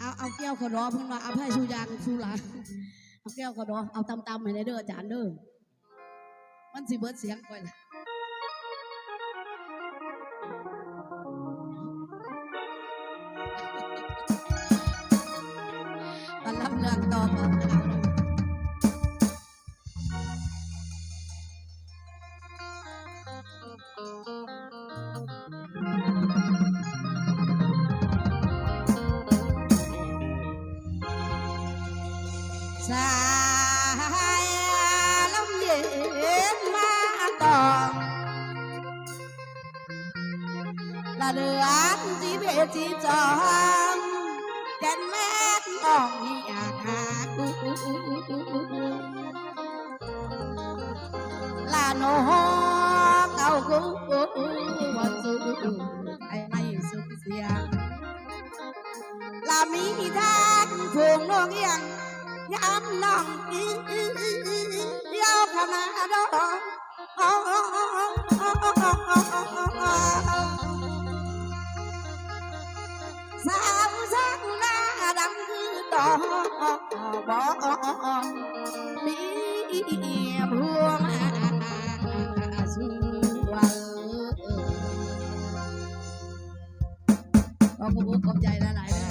เอาเอาแก้วขอดอเพิ่นว่าเอาไพ่สุยางสุราเอาแก้วขอดอเอาตำตำให้ได้เด้ออาจารย์เด้อมันสิเบิดเสียงก่อนล่ะมารับเรื่องต่อมา Thank you. สายลมเย็นมาตองละเดือนจีเบจีจองแก่นแม่ตองมีอาคาลาโนเก่ากูวันสุดไอ้ไม่สุดเสียลามีทางพงน้องยัง ยามน้องปีเดียวขนาดอกสาวสักน้าดำต่อบอกมีผัวมาสุวรรณขใจหลายๆ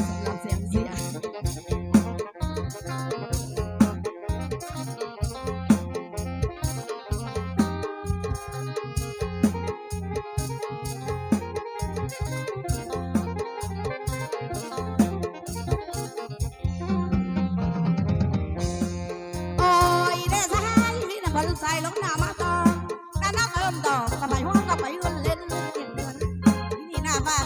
sai lúc nào mà to. Đã nắp ôm đỏ cả bài hoa cả bài luôn lên luôn tiền luôn. Thì là bà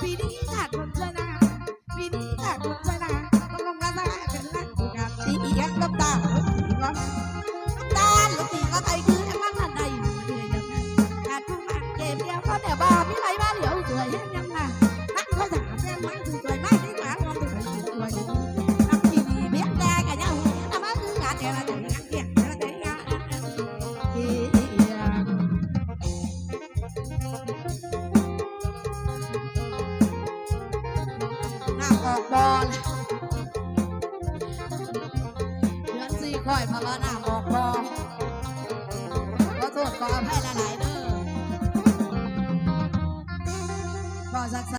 ปีนี้จัดหมเลย ออกบอลเดือนสี่ค่อยภาลวนาออกบอลก็โทษขออภัยหลายๆเด้อก็สัก